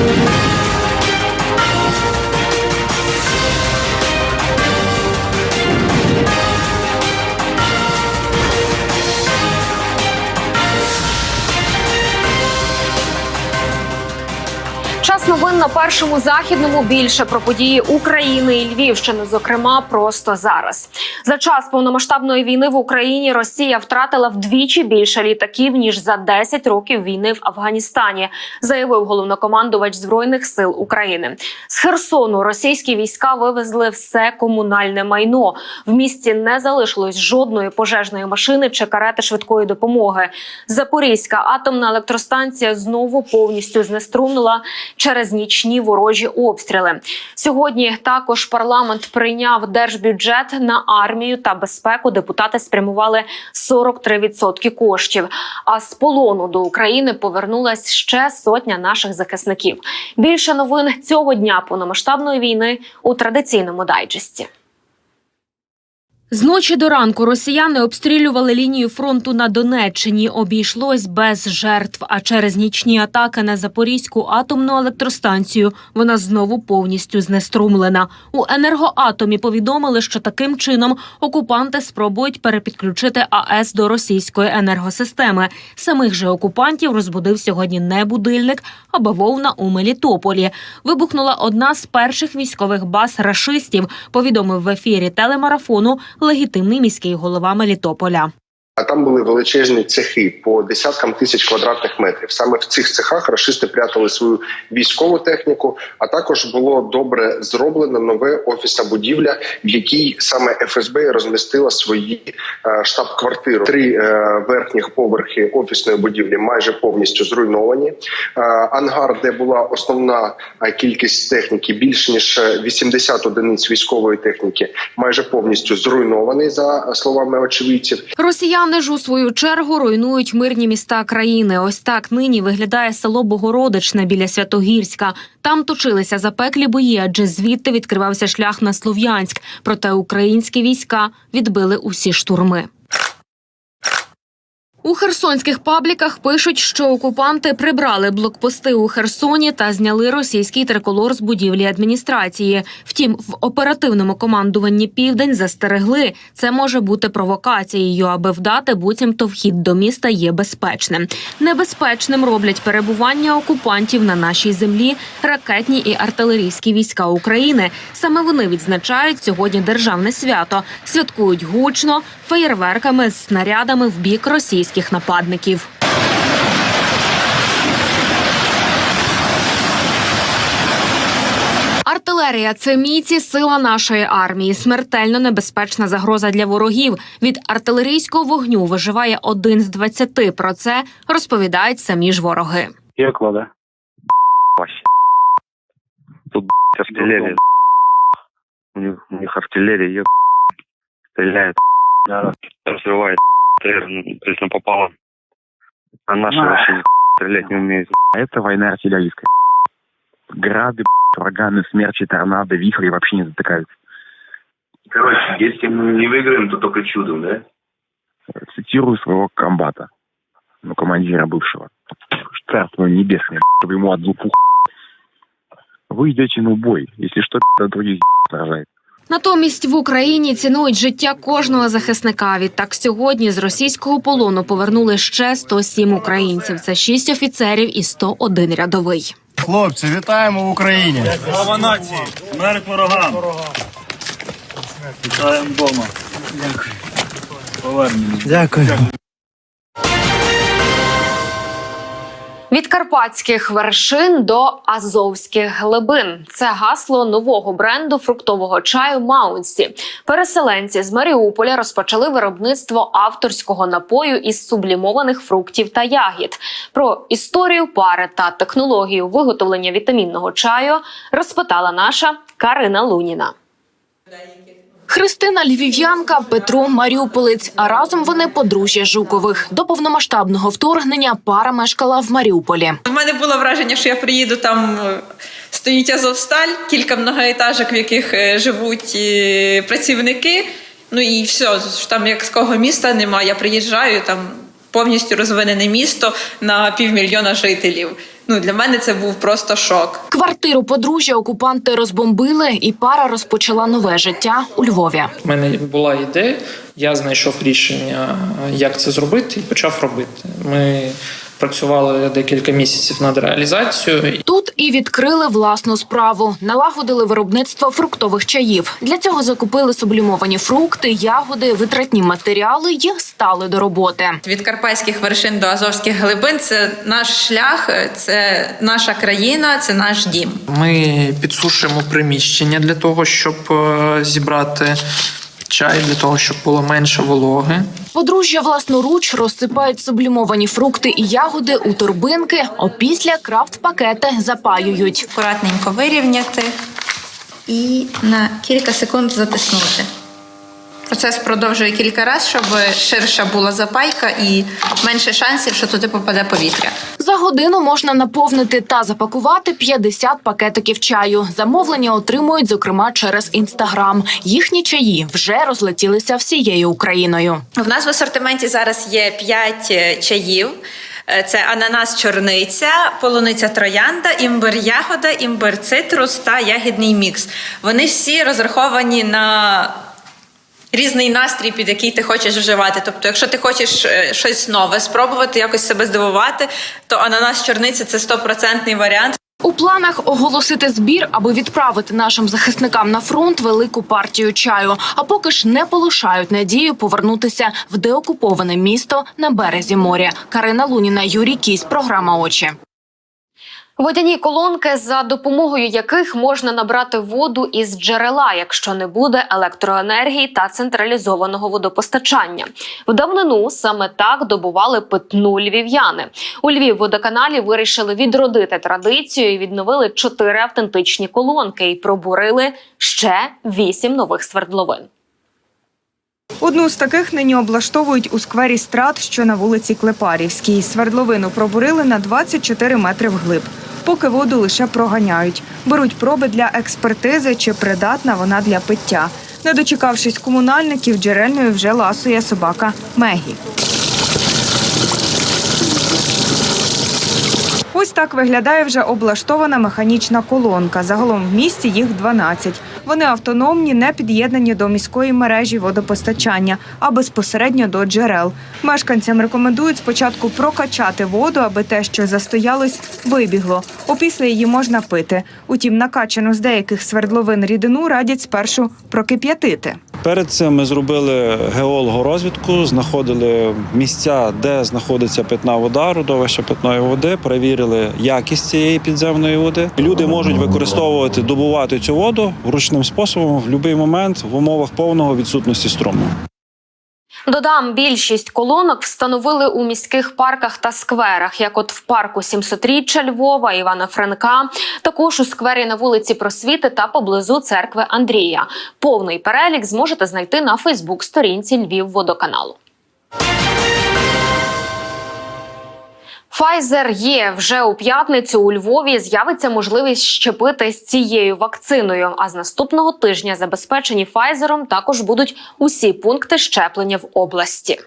Час новин на першому західному більше про події України і Львівщини, зокрема, просто зараз. За час повномасштабної війни в Україні Росія втратила вдвічі більше літаків ніж за 10 років війни в Афганістані, заявив головнокомандувач збройних сил України. З Херсону російські війська вивезли все комунальне майно. В місті не залишилось жодної пожежної машини чи карети швидкої допомоги. Запорізька атомна електростанція знову повністю знеструмила через нічні ворожі обстріли. Сьогодні також парламент прийняв держбюджет на армію та безпеку. Депутати спрямували 43% коштів. А з полону до України повернулась ще сотня наших захисників. Більше новин цього дня повномасштабної війни у традиційному дайджесті. З ночі до ранку росіяни обстрілювали лінію фронту на Донеччині. Обійшлось без жертв. А через нічні атаки на Запорізьку атомну електростанцію вона знову повністю знеструмлена. У енергоатомі повідомили, що таким чином окупанти спробують перепідключити АЕС до російської енергосистеми. Самих же окупантів розбудив сьогодні не будильник, а бавовна у Мелітополі. Вибухнула одна з перших військових баз рашистів. Повідомив в ефірі телемарафону легітимний міський голова Мелітополя. А там були величезні цехи по десяткам тисяч квадратних метрів. Саме в цих цехах рашисти прятали свою військову техніку. А також було добре зроблено нове офісна будівля, в якій саме ФСБ розмістила свої е, штаб-квартири. Три е, верхніх поверхи офісної будівлі майже повністю зруйновані. Е, ангар, де була основна кількість техніки, більш ніж 80 одиниць військової техніки, майже повністю зруйнований за словами очевидців. Росіяни ж у свою чергу руйнують мирні міста країни. Ось так нині виглядає село Богородичне біля Святогірська. Там точилися запеклі бої, адже звідти відкривався шлях на Слов'янськ. Проте українські війська відбили усі штурми. У херсонських пабліках пишуть, що окупанти прибрали блокпости у Херсоні та зняли російський триколор з будівлі адміністрації. Втім, в оперативному командуванні Південь застерегли, це може бути провокацією, аби вдати буцімто вхід до міста є безпечним. Небезпечним роблять перебування окупантів на нашій землі ракетні і артилерійські війська України. Саме вони відзначають сьогодні державне свято, святкують гучно феєрверками з снарядами в бік російських нападників. Артилерія це міці сила нашої армії. Смертельно небезпечна загроза для ворогів. Від артилерійського вогню виживає один з двадцяти. Про це розповідають самі ж вороги. Як вода? Тут блядь, артиллерия. У них, у них артиллерия еб... разрывает, ну, то есть напополам. А наши Ах. вообще стрелять не умеют. А это война артиллерийская. Грады, ураганы, смерчи, торнадо, вихри вообще не затыкаются. Короче, если мы не выиграем, то только чудом, да? Цитирую своего комбата, ну, командира бывшего. Царство небесное, чтобы ему отзу пух. Вы идете на убой, если что, от других сражает. Натомість в Україні цінують життя кожного захисника. Відтак сьогодні з російського полону повернули ще 107 українців. Це 6 офіцерів і 101 рядовий. Хлопці, вітаємо в Україні. Слава нації! Смерть ворогам! Вітаємо вдома. Дякую. Повернемо. Дякую. Від карпатських вершин до азовських глибин це гасло нового бренду фруктового чаю Маунсі. Переселенці з Маріуполя розпочали виробництво авторського напою із сублімованих фруктів та ягід. Про історію пари та технологію виготовлення вітамінного чаю розпитала наша Карина Луніна. Христина Львів'янка, Петро Маріуполець. А разом вони подружжя Жукових. До повномасштабного вторгнення пара мешкала в Маріуполі. У мене було враження, що я приїду там. е, Стоїть Азовсталь, кілька многоетажок, в яких е, живуть е, працівники. Ну і все, там як з кого міста немає. Я приїжджаю, там повністю розвинене місто на півмільйона жителів. Ну для мене це був просто шок. Квартиру подружжя окупанти розбомбили, і пара розпочала нове життя у Львові. У мене була ідея, я знайшов рішення, як це зробити, і почав робити. Ми працювали декілька місяців над реалізацією. Тут і відкрили власну справу, налагодили виробництво фруктових чаїв. Для цього закупили сублімовані фрукти, ягоди, витратні матеріали й стали до роботи. Від карпатських вершин до азовських глибин це наш шлях, це наша країна, це наш дім. Ми підсушуємо приміщення для того, щоб е, зібрати чай, для того, щоб було менше вологи. Подружжя власноруч розсипають сублімовані фрукти і ягоди у торбинки, опісля крафт-пакети запаюють. Акуратненько вирівняти і на кілька секунд затиснути. Процес продовжує кілька разів, щоб ширша була запайка і менше шансів, що туди попаде повітря. За годину можна наповнити та запакувати 50 пакетиків чаю. Замовлення отримують, зокрема, через інстаграм. Їхні чаї вже розлетілися всією Україною. В нас в асортименті зараз є 5 чаїв. Е, Це ананас чорниця, полуниця троянда, імбир ягода, імбир цитрус та ягідний мікс. Вони всі розраховані на різний настрій, під який ти хочеш вживати. Тобто, якщо ти хочеш е, щось нове спробувати, якось себе здивувати, то ананас чорниця це стопроцентний варіант. У планах оголосити збір, аби відправити нашим захисникам на фронт велику партію чаю. А поки ж не полишають надію повернутися в деокуповане місто на березі моря. Карина Луніна, Юрій Кісь, програма Очі. Водяні колонки, за допомогою яких можна набрати воду із джерела, якщо не буде електроенергії та централізованого водопостачання. В давнину саме так добували питну львів'яни. У Львів водоканалі вирішили відродити традицію і відновили чотири автентичні колонки і пробурили ще вісім нових свердловин. Одну з таких нині облаштовують у сквері страт, що на вулиці Клепарівській. Свердловину пробурили на 24 метри вглиб. Поки воду лише проганяють. Беруть проби для експертизи, чи придатна вона для пиття. Не дочекавшись комунальників, джерельною вже ласує собака Мегі. Ось так виглядає вже облаштована механічна колонка. Загалом в місті їх 12. Вони автономні, не під'єднані до міської мережі водопостачання, а безпосередньо до джерел. Мешканцям рекомендують спочатку прокачати воду, аби те, що застоялось, вибігло. Опісля її можна пити. Утім, накачану з деяких свердловин рідину радять спершу прокип'ятити. Перед цим ми зробили геологорозвідку, знаходили місця, де знаходиться питна вода, родовище питної води, перевірили якість цієї підземної води. Люди можуть використовувати, добувати цю воду ручним способом в будь-який момент в умовах повного відсутності струму. Додам, більшість колонок встановили у міських парках та скверах, як от в парку 700-річчя Львова, Івана Франка, також у сквері на вулиці Просвіти та поблизу церкви Андрія. Повний перелік зможете знайти на Фейсбук-сторінці Львів водоканалу. Pfizer є вже у п'ятницю у Львові. З'явиться можливість щепити з цією вакциною. А з наступного тижня забезпечені Pfizer також будуть усі пункти щеплення в області.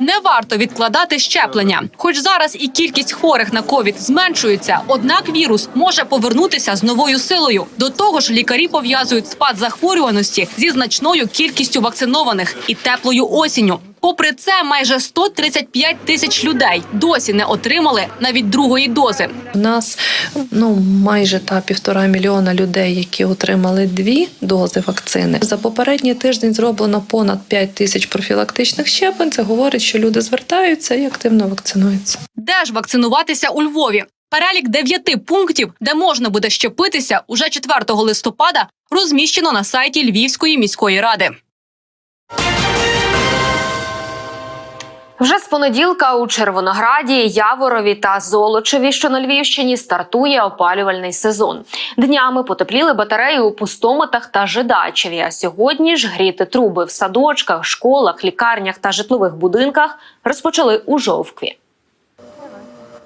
Не варто відкладати щеплення. Хоч зараз і кількість хворих на ковід зменшується, однак вірус може повернутися з новою силою. До того ж, лікарі пов'язують спад захворюваності зі значною кількістю вакцинованих і теплою осінню. Попри це, майже 135 тисяч людей досі не отримали навіть другої дози. У нас ну майже та півтора мільйона людей, які отримали дві дози вакцини. За попередній тиждень зроблено понад 5 тисяч профілактичних щеплень. Це говорить, що люди звертаються і активно вакцинуються. Де ж вакцинуватися у Львові? Перелік дев'яти пунктів, де можна буде щепитися уже 4 листопада, розміщено на сайті Львівської міської ради. Вже з понеділка у Червонограді, Яворові та Золочеві, що на Львівщині, стартує опалювальний сезон. Днями потепліли батареї у пустоматах та Жидачеві. А сьогодні ж гріти труби в садочках, школах, лікарнях та житлових будинках розпочали у жовкві.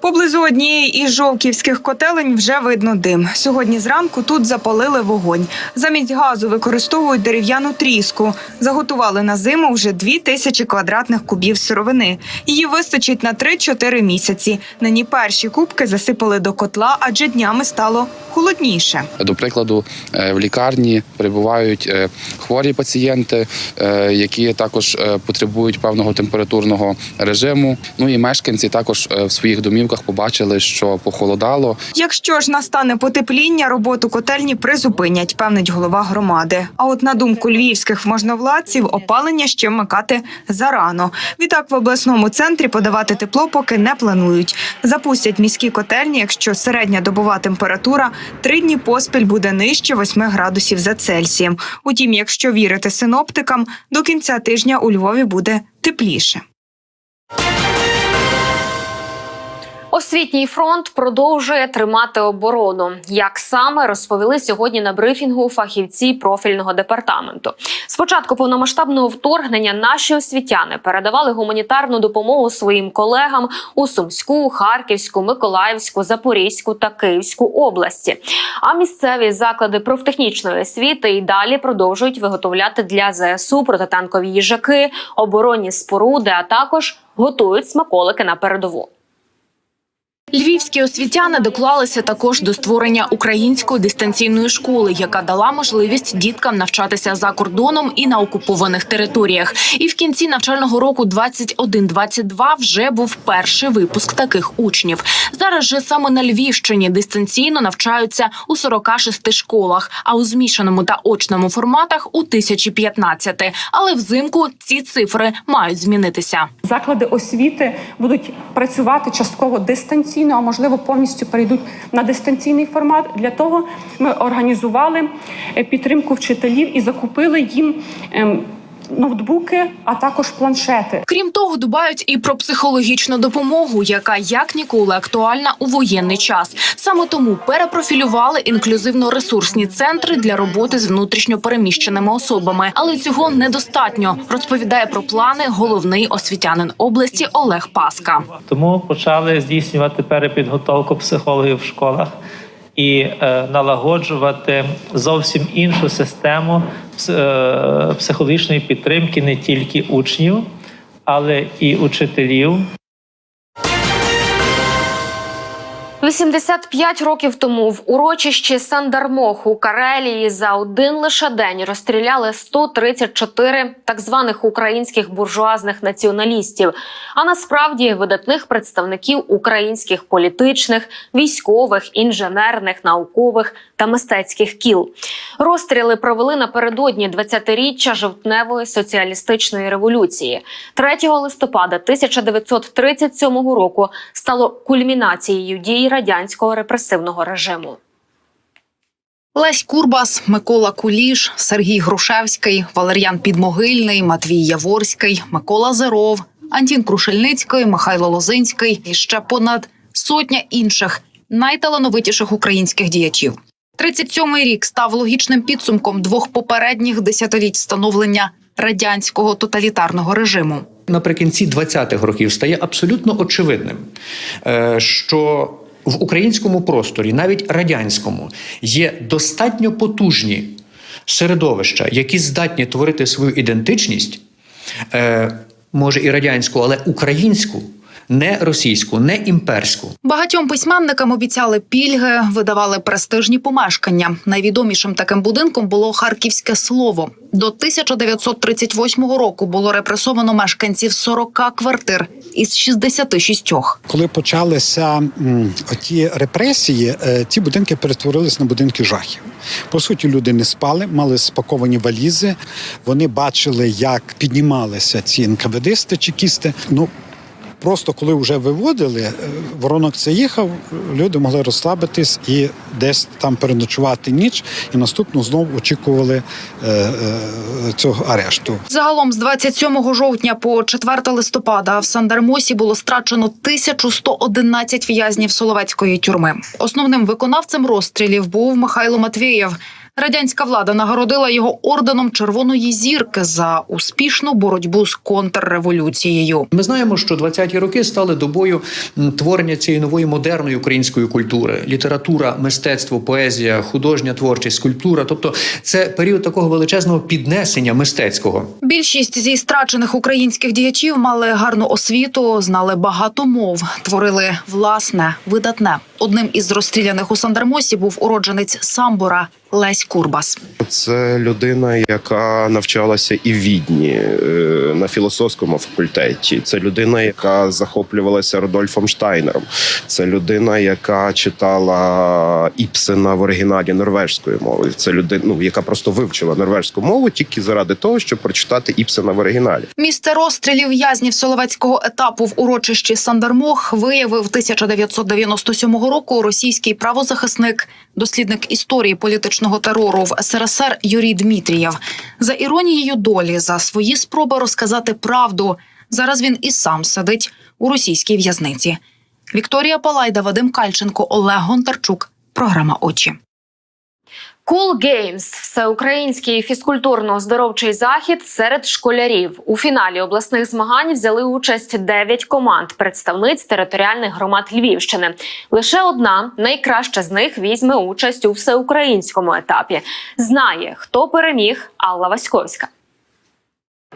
Поблизу однієї із жовківських котелень вже видно дим. Сьогодні зранку тут запалили вогонь. Замість газу використовують дерев'яну тріску. Заготували на зиму вже дві тисячі квадратних кубів сировини. Її вистачить на 3-4 місяці. Нині перші кубки засипали до котла, адже днями стало холодніше. До прикладу, е, в лікарні перебувають е, хворі пацієнти, е, які також потребують певного температурного режиму. Ну і мешканці також в своїх домівках побачили, що похолодало. Якщо ж настане потепління, роботу котельні призупинять, певнить голова громади. А от на думку львівських можновладців, опалення ще вмикати зарано. Відтак в обласному центрі подавати тепло поки не планують. Запустять міські котельні, якщо середня добова температура три дні поспіль буде нижче 8 градусів за Цельсієм. Утім, якщо вірити синоптикам, до кінця тижня у Львові буде тепліше. Освітній фронт продовжує тримати оборону. Як саме розповіли сьогодні на брифінгу фахівці профільного департаменту. Спочатку повномасштабного вторгнення наші освітяни передавали гуманітарну допомогу своїм колегам у Сумську, Харківську, Миколаївську, Запорізьку та Київську області. А місцеві заклади профтехнічної освіти і далі продовжують виготовляти для ЗСУ протитанкові їжаки, оборонні споруди, а також готують смаколики на передову. Львівські освітяни доклалися також до створення української дистанційної школи, яка дала можливість діткам навчатися за кордоном і на окупованих територіях. І в кінці навчального року 21-22 вже був перший випуск таких учнів. Зараз же саме на Львівщині дистанційно навчаються у 46 школах, а у змішаному та очному форматах у 1015. Але взимку ці цифри мають змінитися. Заклади освіти будуть працювати частково дистанційно, а можливо повністю перейдуть на дистанційний формат. Для того ми організували е, підтримку вчителів і закупили їм. Ноутбуки, а також планшети. Крім того, дбають і про психологічну допомогу, яка як ніколи актуальна у воєнний час. Саме тому перепрофілювали інклюзивно-ресурсні центри для роботи з внутрішньопереміщеними особами. Але цього недостатньо. Розповідає про плани головний освітянин області Олег Паска. Тому почали здійснювати перепідготовку психологів в школах і е, налагоджувати зовсім іншу систему е, психологічної підтримки не тільки учнів, але і учителів. 85 років тому в урочищі Сандармох у Карелії за один лише день розстріляли 134 так званих українських буржуазних націоналістів, а насправді видатних представників українських політичних, військових, інженерних, наукових та мистецьких кіл. Розстріли провели напередодні 20-річчя жовтневої соціалістичної революції. 3 листопада 1937 року стало кульмінацією дій радянського репресивного режиму. Лесь Курбас, Микола Куліш, Сергій Грушевський, Валер'ян Підмогильний, Матвій Яворський, Микола Зеров, Антін Крушельницький, Михайло Лозинський і ще понад сотня інших найталановитіших українських діячів. 37-й рік став логічним підсумком двох попередніх десятиліть становлення радянського тоталітарного режиму. наприкінці 20-х років стає абсолютно очевидним, е, що в українському просторі, навіть радянському, є достатньо потужні середовища, які здатні творити свою ідентичність, е, може і радянську, але українську, не російську, не імперську. Багатьом письменникам обіцяли пільги, видавали престижні помешкання. Найвідомішим таким будинком було харківське слово. До 1938 року було репресовано мешканців 40 квартир із 66. Коли почалися м, оті репресії, е, ті будинки перетворились на будинки жахів. По суті, люди не спали, мали спаковані валізи. Вони бачили, як піднімалися ці НКВДисти, чекісти. Ну просто коли вже виводили, е, воронок це їхав, люди могли розслабитись і десь там переночувати ніч, і наступну знову очікували е, е, цього арешту. Загалом з 27 жовтня по 4 листопада в Сандармосі було страчено 1111 в'язнів Соловецької тюрми. Основним виконавцем розстрілів був Михайло Матвієв. Радянська влада нагородила його орденом Червоної зірки за успішну боротьбу з контрреволюцією. Ми знаємо, що 20-ті роки стали добою творення цієї нової модерної української культури: література, мистецтво, поезія, художня творчість, скульптура. Тобто, це період такого величезного піднесення мистецького. Більшість зі страчених українських діячів мали гарну освіту, знали багато мов, творили власне, видатне. Одним із розстріляних у Сандермосі був уродженець Самбора Лесь Курбас. Це людина, яка навчалася і в Відні е, на філософському факультеті. Це людина, яка захоплювалася Рудольфом Штайнером. Це людина, яка читала Іпсена в оригіналі норвежською мовою. Це людина, ну, яка просто вивчила норвежську мову тільки заради того, щоб прочитати Іпсена в оригіналі. Місце розстрілів в'язнів Соловецького етапу в урочищі Сандермох виявив 1997 року російський правозахисник, дослідник історії політичного терору в СРСР Юрій Дмитрієв. За іронією долі, за свої спроби розказати правду. Зараз він і сам сидить у російській в'язниці. Вікторія Палайда, Вадим Кальченко, Олег Гонтарчук. Програма Очі. Cool Games – всеукраїнський фізкультурно-оздоровчий захід серед школярів. У фіналі обласних змагань взяли участь 9 команд представниць територіальних громад Львівщини. Лише одна, найкраща з них, візьме участь у всеукраїнському етапі. Знає, хто переміг Алла Васьковська.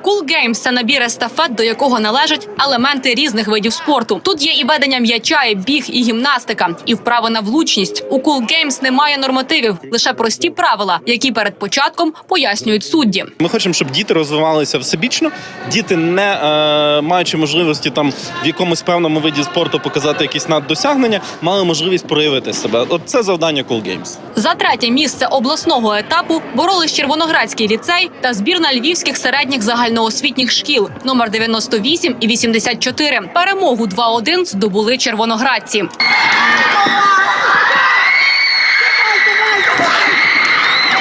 Cool Games – це набір естафет, до якого належать елементи різних видів спорту. Тут є і ведення м'яча, і біг, і гімнастика, і вправи на влучність. У Cool Games немає нормативів, лише прості правила, які перед початком пояснюють судді. Ми хочемо, щоб діти розвивалися всебічно. Діти, не е, маючи можливості там в якомусь певному виді спорту показати якісь наддосягнення, мали можливість проявити себе. От це завдання Cool Games. За третє місце обласного етапу боролись Червоноградський ліцей та збірна львівських середніх загальноосвітніх шкіл номер 98 і 84. Перемогу 2-1 здобули червоноградці.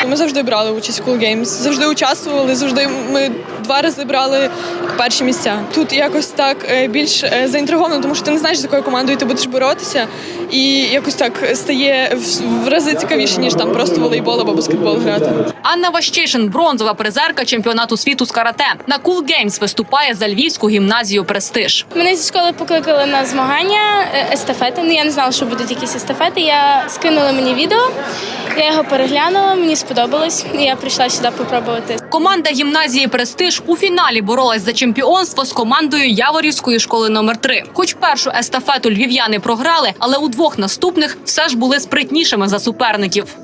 Ми завжди брали участь в Cool Games, завжди участвували, завжди ми два рази брали перші місця. Тут якось так е, більш е, заінтриговано, тому що ти не знаєш, з якою командою ти будеш боротися, і якось так стає в- рази цікавіше, ніж там просто волейбол або баскетбол грати. Анна Ващишин – бронзова призерка чемпіонату світу з карате. На Cool Games виступає за львівську гімназію Престиж. Мене зі школи покликали на змагання е, естафети. Ну я не знала, що будуть якісь естафети. Я скинула мені відео, я його переглянула, мені сподобалось. І я прийшла сюди попробувати. Команда гімназії Престиж у фіналі боролась за чемпіонство з командою Яворівської школи номер 3 Хоч першу естафету львів'яни програли, але у двох наступних все ж були спритнішими за суперників.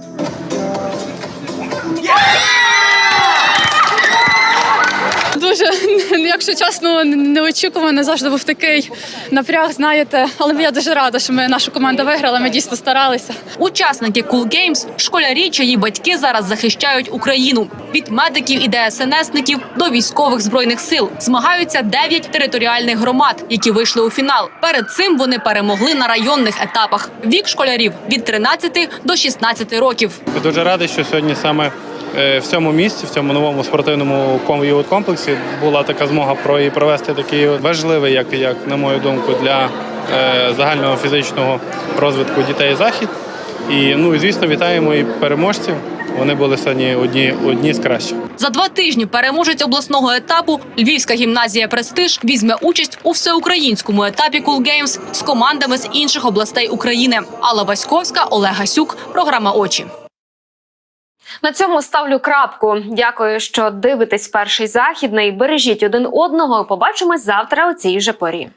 Дуже, якщо чесно, неочікувано завжди був такий напряг, знаєте. Але я дуже рада, що ми наша команда виграла. Ми дійсно старалися. Учасники Cool Games – школярі, чиї батьки зараз захищають Україну. Від медиків і ДСНСників до військових збройних сил змагаються 9 територіальних громад, які вийшли у фінал. Перед цим вони перемогли на районних етапах. Вік школярів від 13 до 16 років. Я дуже радий, що сьогодні саме в цьому місці, в цьому новому спортивному ком- комплексі була така змога про і провести такий важливий, як, як на мою думку, для е, загального фізичного розвитку дітей захід. І ну і звісно, вітаємо і переможців. Вони були сьогодні одні, одні з кращих. За два тижні переможець обласного етапу Львівська гімназія Престиж візьме участь у всеукраїнському етапі Cool Games з командами з інших областей України. Алла Васьковська, Олег Гасюк. Програма Очі. На цьому ставлю крапку. Дякую, що дивитесь перший західний. Бережіть один одного. Побачимось завтра у цій же порі.